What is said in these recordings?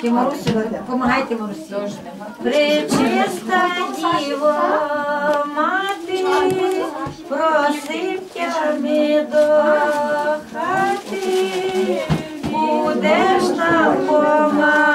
Ти Марусю, допомагайте Марусі. Пречиста діво, мати, просив тями до хати, будеш нам помагати.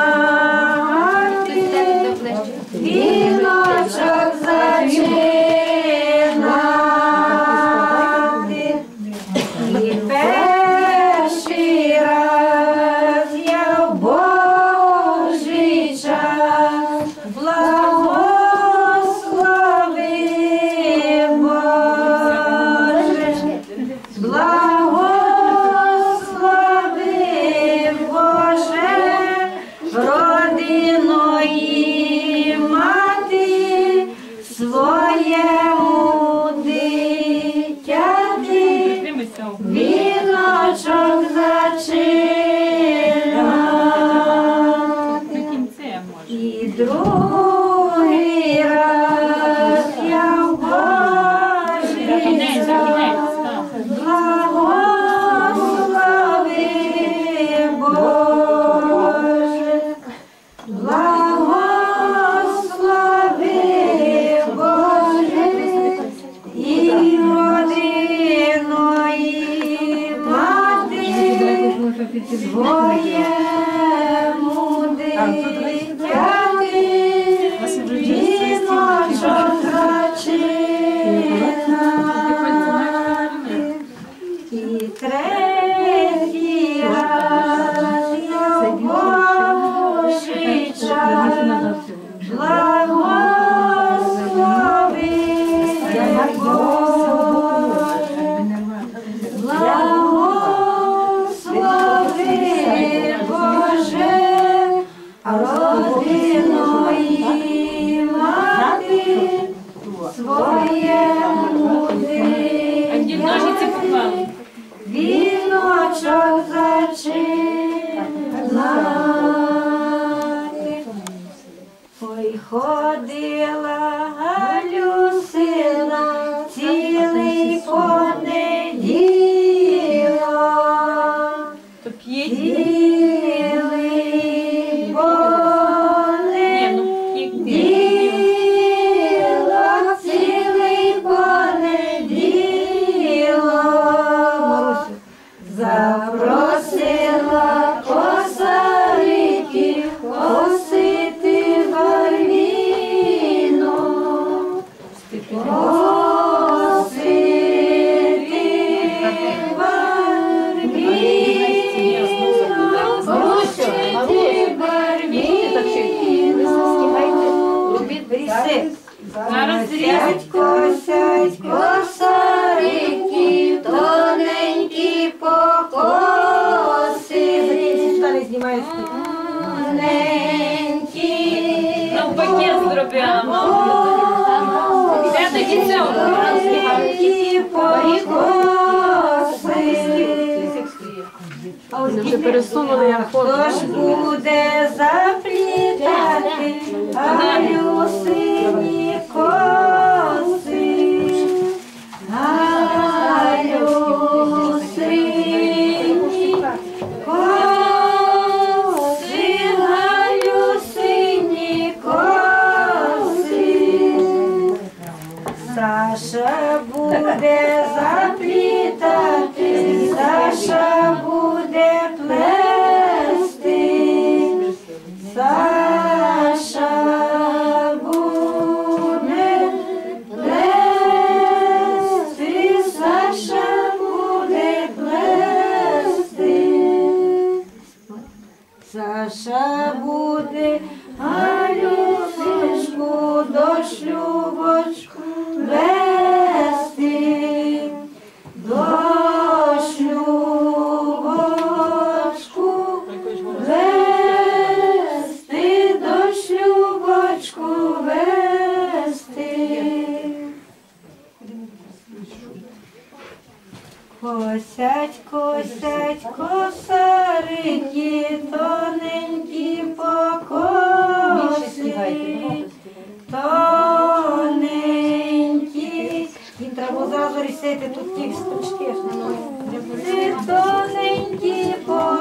Косять, косять, косарики, тоненькі покоси, тоненькі. Їм треба зразу рісити тут тільки ті стручки. Тоненькі покоси.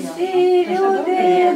Збираюсь і люди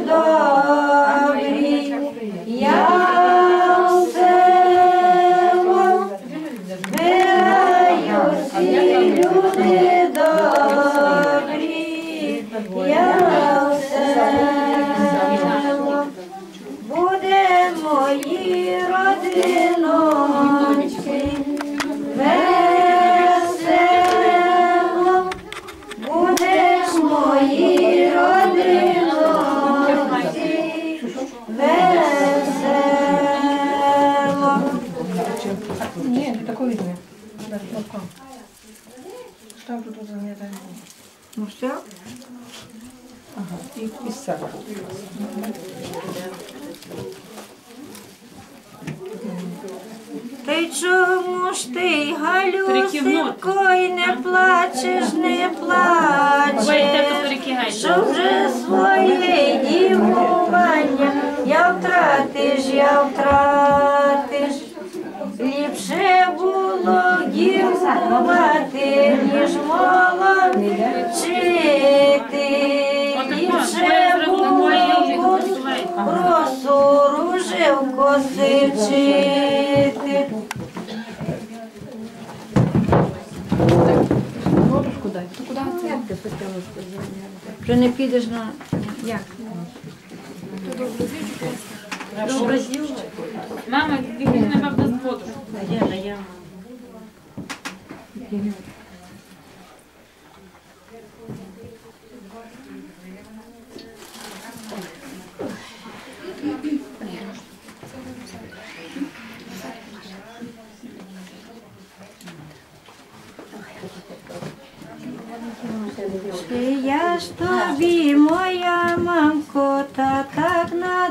все. Ти чому ж ти, Галю, Перекивнути. й не плачеш, не плачеш? Що вже своє дівування, я втратиш, я втратиш. Ліпше було дівувати, ніж молодчити. Росу ружив коси вчити. Водушку дай. То куди це? Вже не підеш на як? Мама, бігом не бабка з воду. Чи я ж тобі, моя мамко, та так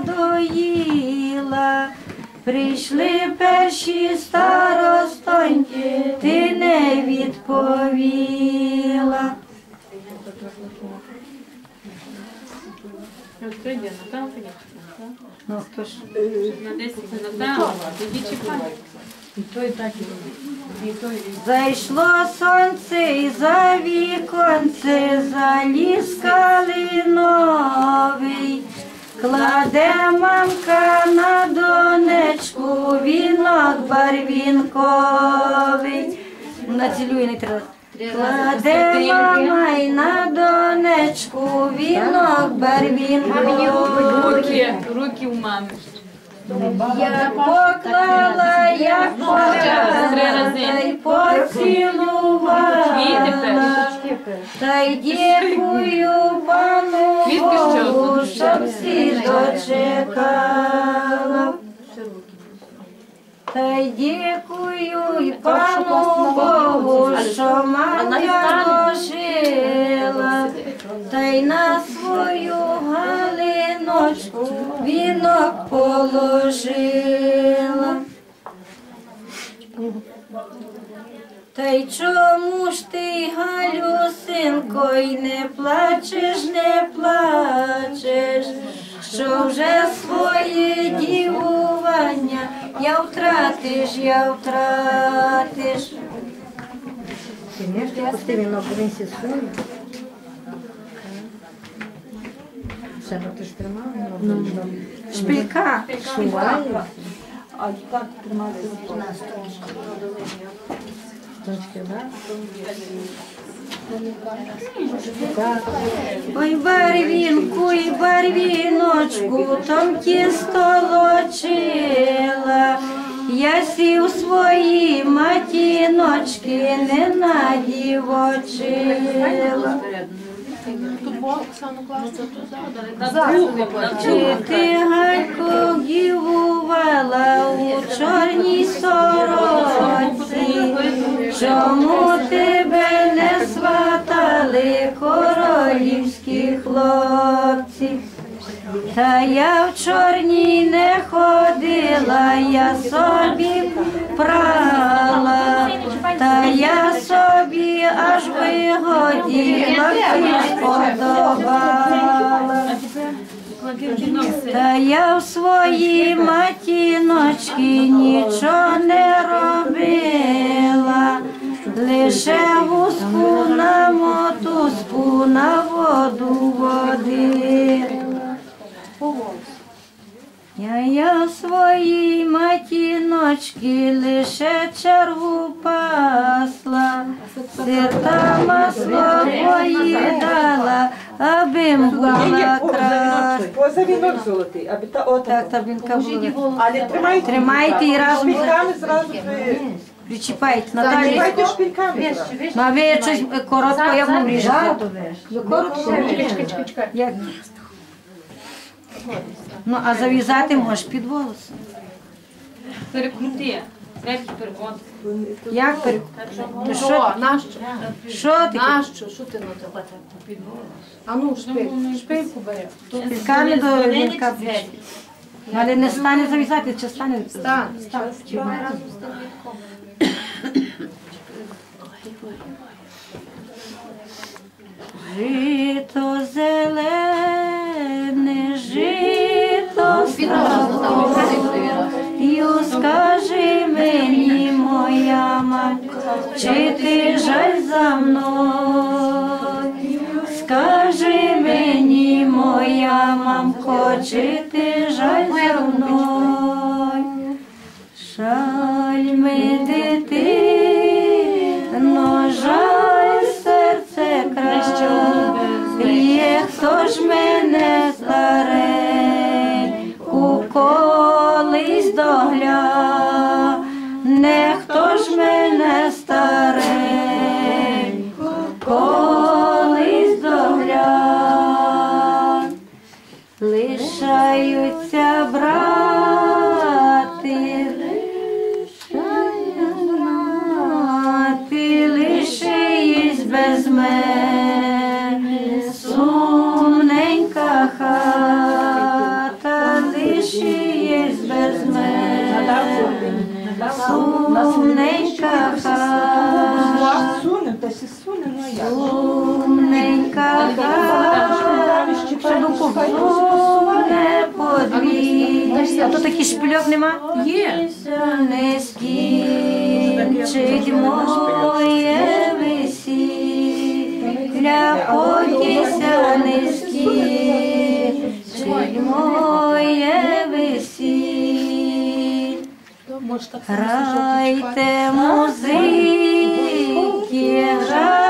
надоїла. Прийшли перші старостоньки, ти не відповіла. Ну, то ж, На 10 Наталка, тоді Зайшло сонце і за віконце заліз калиновий, Кладе мамка на донечку вінок барвінковий. Націлює не треба. Кладе мама й на донечку вінок барвінковий. Руки, руки у мами. Я поклала, я Три поклала, та й поцілувала. Квіти Та й дякую пану Богу, щоб всі дочекала. Та й дякую і пану Богу, що мамка дожила, та й на свою галиночку вінок положила. Та й чому ж ти, Галю, синко, й не плачеш, не плачеш, що вже своє дівування я втратиш, я втратиш. Конечно, пусти він обвинці сує. Все, ну ти ж тримала? Ну, Шпилька. Шуває. А як тримати? Дочки, да? Ой, барвінку і барвіночку, там тісто лочила. Я сів свої матіночки, не надівочила. Чи ти галько дівувала у чорній сорочці? Чому тебе не сватали королівські хлопці? Та я в чорній не ходила, я собі прала, всі сподобала. Та я в своїй матіночки нічого не робила, лише гуску на мотузку на воду водила. Я, я в своїй матіночки лише чергу пасла, сирта масло поїдала, аби була краще. Поза вінок золотий, аби та от. Так, та блінка була. Але тримайте. Тримайте і разом причіпайте. Наталі, ну а ви щось коротко як вам? Ви коротко? Як? Ну, а зав'язати можеш під волос. Перекрути. Як пере... Ти що? Що? Нащо? Що таке? Нащо? Що ти на тебе А ну, шпиль, шпильку бери. Пілками до вінка ближче. Але не стане зав'язати, чи стане? Стань, стань. Жито зелене, стало, і скажи мені, моя мать, чи ти жаль за мною? Скажи мені, моя мамко, чи ти жаль за мною? Жаль ми дитино, жаль серце крає, хто ж мене догля, А то таких шпильок нема? Є. Не скінчить моє весілля, покійся не скінчить моє весілля. Грайте музики, грайте.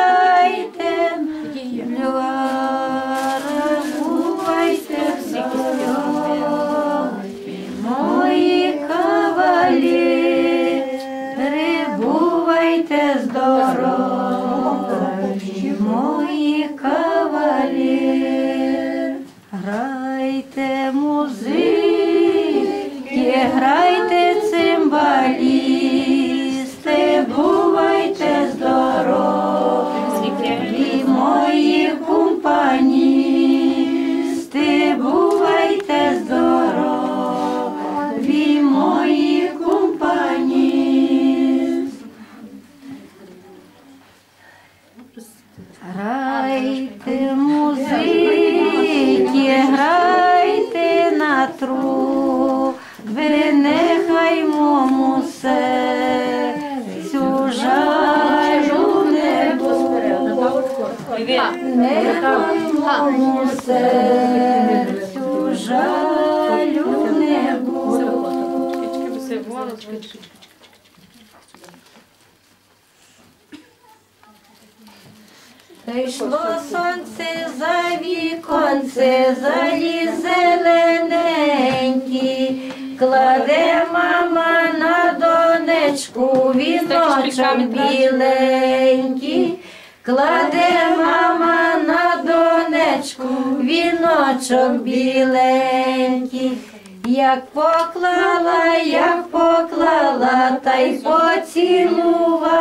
Віночок біленький. Як поклала, як поклала, та й поцілувала.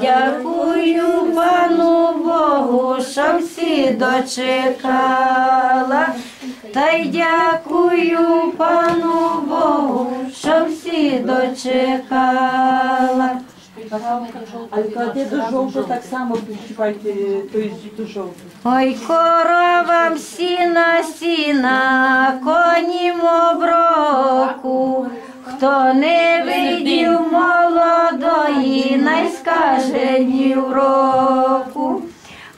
Дякую пану Богу, що всі дочекала. Та й дякую пану Богу, що всі дочекала. А кладе до жовту так само підчіпайте, то є до жовту. Ой, коровам сіна, сіна, конім оброку. Хто не видів молодої, най скаже ні року.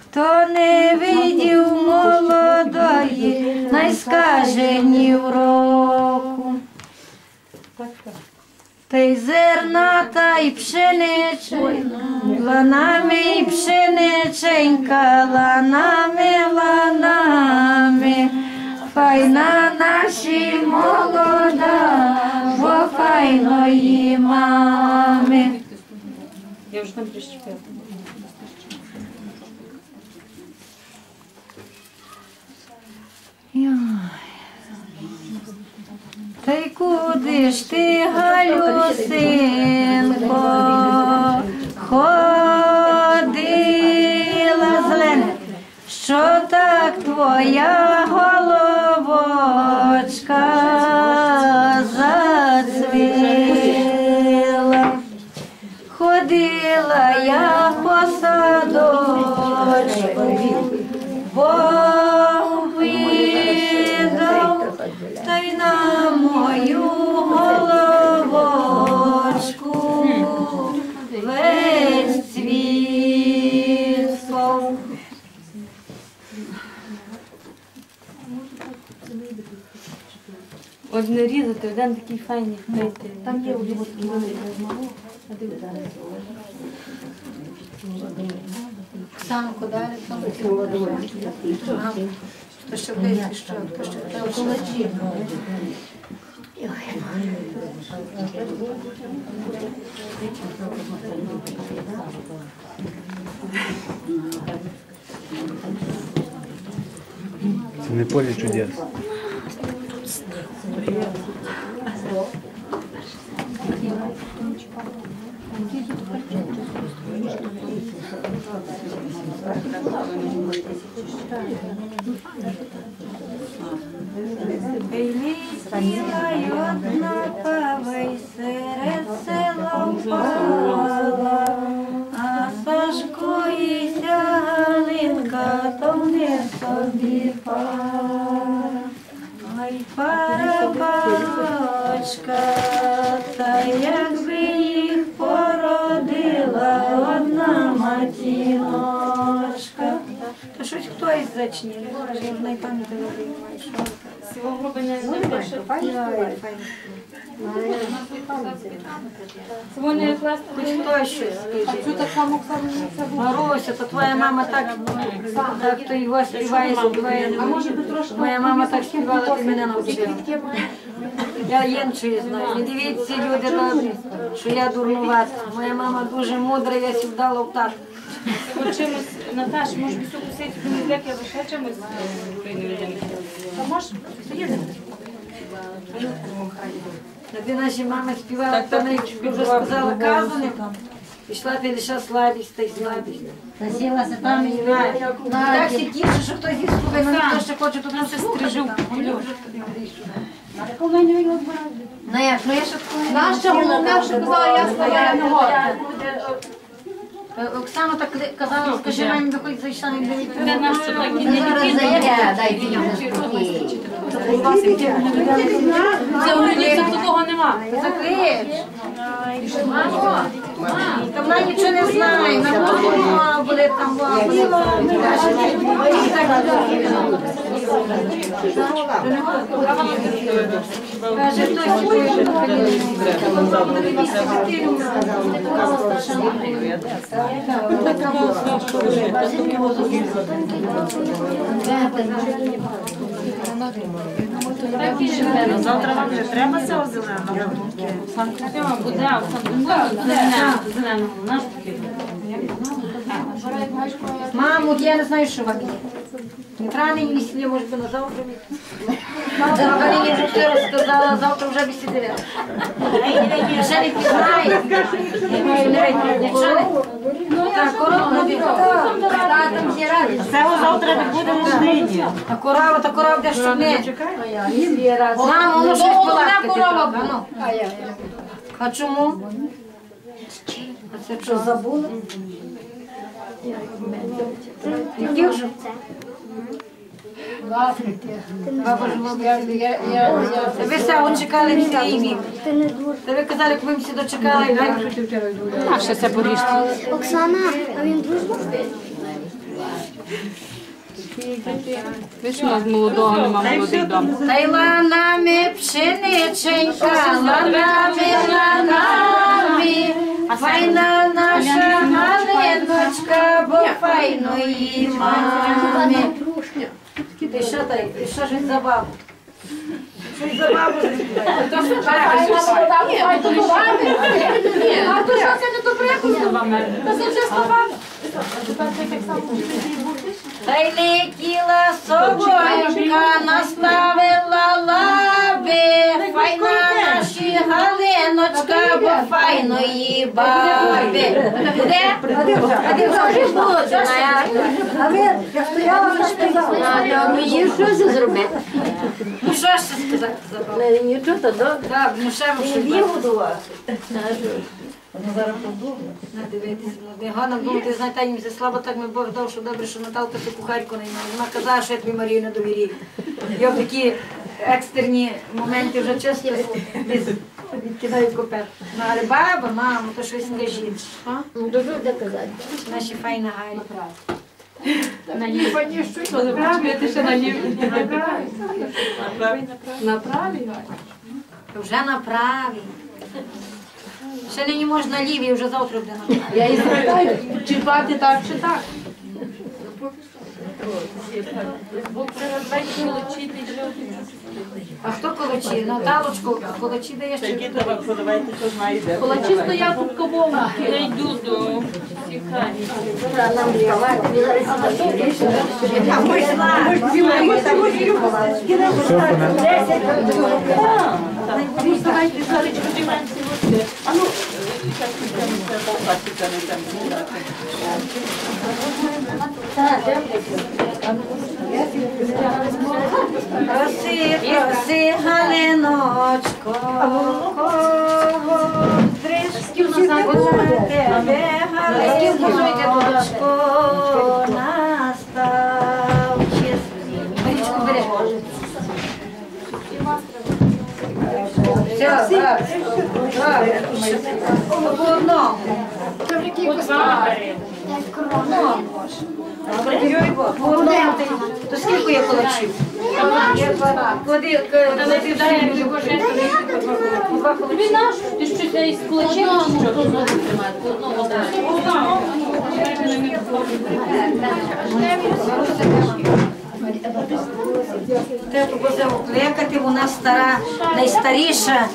Хто не видів молодої, най скаже ні року. Та й зерна, та й пшениченька, ланами й пшениченька, ланами, ланами, файна наші молода, бо файної мами. Я вже там прищепила. Та й куди ж ти, Галюсинко, ходила зелене, що так твоя головочка зацвіла. Ходила я по садочку, Бог на мою головочку весь світ спав. От не різати, один такий файний хайте. Там є один Самку далі, самку. То ще близько, що, то ще кулачі. Це не поле чудес. Ліскають в найпам'яті не. Класти. Хто ще так це було. Маруся, то твоя мама так, так то його співає, співає. Моя мама так співала, ти мене навчила. Я єнчую знаю. Не дивіться, люди що я дурнувата. Моя мама дуже мудра, я сюди ловтак. От чимось, Наташ, може бісу кусити бібліотеки, або ще чимось прийняли людини. Та можеш? Тоді наші мами співали, то ми вже сказала казани. Пішла піліша слабість та й слабість. Засілася там і Так всі тіше, що хтось зі слухає, мене хто ще хоче тут нас стрижу. Ну як, ну я ще Наша головне, що казала, я не горда. Е, Оксана так казала, скажи мамі, би хоч зайшла не дивіться. Де наш чоловік? Не зараз зайде, дай він вже спокій. Це у людей такого нема. Закриєш. Мамо, та вона нічого не знає, на голову буде там Каже, хтось Завтра вам не треба цього зеленого? Мамо, я не знаю, що вам є. Нині весілля, може би на завтра. Завтра мені вже все розказала, завтра вже би сиділа. Ще не пізнає. Не... Так, корову не Це завтра не буде нині. А корова, та корова де що не. Мамо, ну щось балакати треба. ну. А чому? А це що, забули? Яких же? Ви все, он чекали цілий вік. Та ви казали, як ви всі дочекали. А ще це поріжте. Оксана, а він дружба? Видиш, у нас молодого нема молодий дом. Та й ланами пшениченька, ланами, ланами, файна наша галиночка, бо файної мами. Ти що та ти що ж за бабу? Щось за бабу А то що це не добре? Та це вже слова. Та й летіла собачка, наставила лаби, файна наші галиночка, бо файної баби. Де? А де вже буде? А ви, я стояла на сказала. Мені щось зробити. Ну що ж це сказати за бабу? Нічого, то добре. Так, ну ще ви що Її годувати. Не дивитися, ну, гарно думати, знаєте, їм все слабо так ми Бог дав, що добре, що Наталка ти кухарку не. Вона казала, що я тобі Марію не довіряю. Я такі екстерні моменти вже чисто десь відкидаю копет. Ну, але баба, мамо, то щось? Ну, дуже де казати. Наші файна Гарі. Ти ще на ліві. Вже на праві. Ще нині можна ліві, вже завтра буде на праві. Я її запитаю, чи плати так, чи так. А хто колочі? Наталочку, колочі даєш чи? Які треба подавайте, хто знає де. Кулачі стоять тут кобову. Я йду до сікарні. А ну, зараз полпастика не там. Проси, проси, Галиночко, кого дрижки на тебе, Галиночко, настав бери. Все, так. По одному. По одному. То скільки я колочів? Клади, клади в землю. Два колочі. Ти ж це із кулачем? Тету Бозеву кликати, вона стара, найстаріша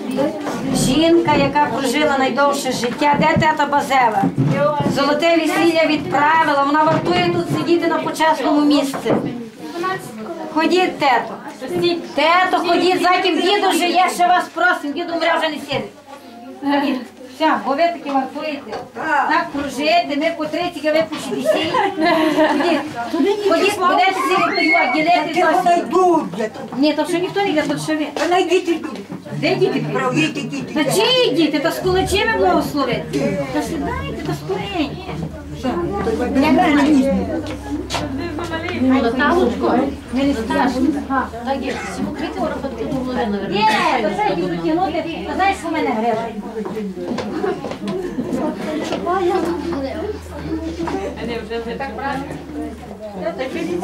жінка, яка прожила найдовше життя. Де тета Базева? Золоте весілля відправила, вона вартує тут сидіти на почесному місці. Ходіть, тето. Тето, ходіть, затім діду живе, ще вас просимо, діду мря вже не сидить. Бо ви таки вартуєте. Так прожити, ми по 30, а ви по 60. Ходіть, ходіть, будете сидіти, ділити. Ні, то що ніхто не йде, то що ви. Вона діти. Де діти? Та чиї діти? Та з кулачими благословити. Та сідайте, та скоренькі. Ми не. Так є, сімокрити ворохати половину Ні, то це ті дотягнути. Та греже?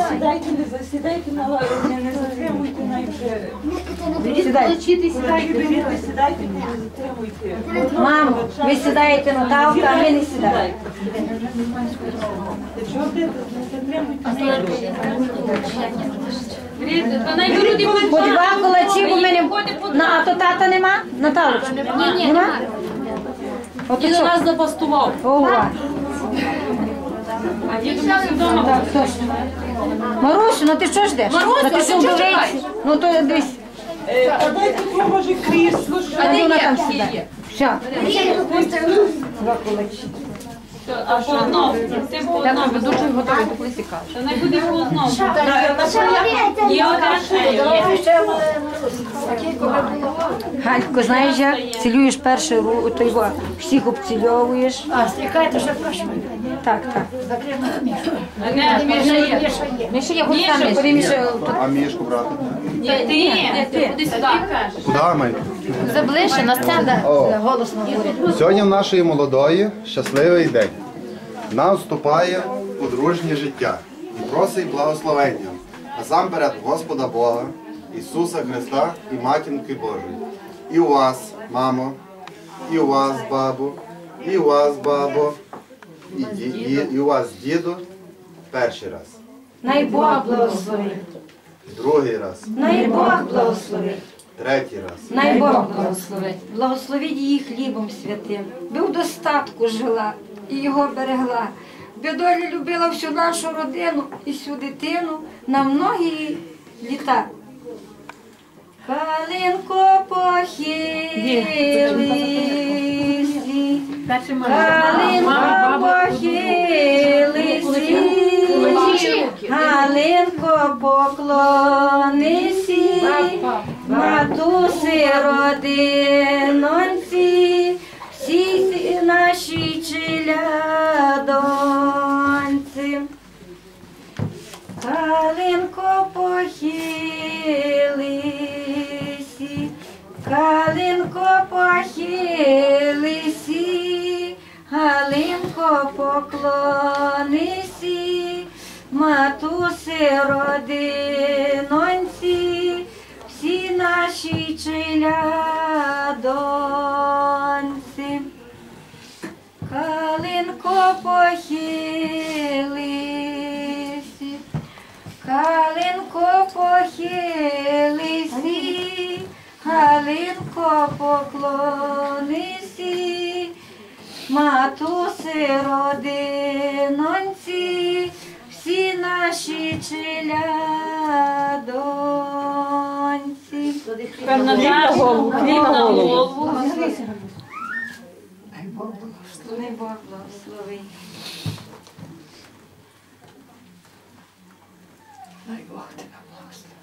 Сідайте, не засідайте на лаві, не затримуйте. Сідай. Сідайте, сідайте, не затримуйте. Мамо, ви сідаєте на тавку, а ми не сідаємо. Чого ти не затримуйте? По два кулачі у мене. А то тата нема? Наталочка? Ні, ні. Нема? От до нас забастував. Ова. А діду нас вдома. Так, точно. Марусю, ну ти що ждеш? Марусю, ну, ти що ти чого вдовиці? чекаєш? Ну то десь. Е, А дайте поможе крісло, А де вона є? там Є, сідає. є. Все. А по одному. Цим по одному. Ви дуже готові до. Та не буде по одному. Є один знаєш як? Цілюєш перший ру, то його всіх обцільовуєш. А, стрікайте ще прошу. Так, так. Міша є. Міша Ходи, А мішку брати? Ні, ти, ти куди сюди. Куди ми? Заближче на сцену. Голосно говорить. сьогодні в нашої молодої щасливий день. Вона вступає подружнє життя і просить благословення. Насамперед Господа Бога, Ісуса Христа і Матінки Божої. І у вас, мамо, і у вас, бабо, і у вас, бабо, і, і, і у вас, діду, перший раз, Най Бог благословить. другий раз, Най Бог благословить. третій раз. Най Бог благословить. Благословіть її хлібом святим. Би в достатку жила і його берегла. Би любила всю нашу родину і всю дитину на многі літа. Калинко похилися, Калинко похилися, Галинко поклонися, матуси родинонці, наші челядонці. Калинко похилися, Калинко похилися, Галинко поклонися, матуси родинонці, всі наші челядонці. Похилися, Галинко поклонися, матуси родинонці, всі наші челядонці. Тепер на голову. Хліб на голову. Дай Бог благослови. Дай Бог тебе благослови.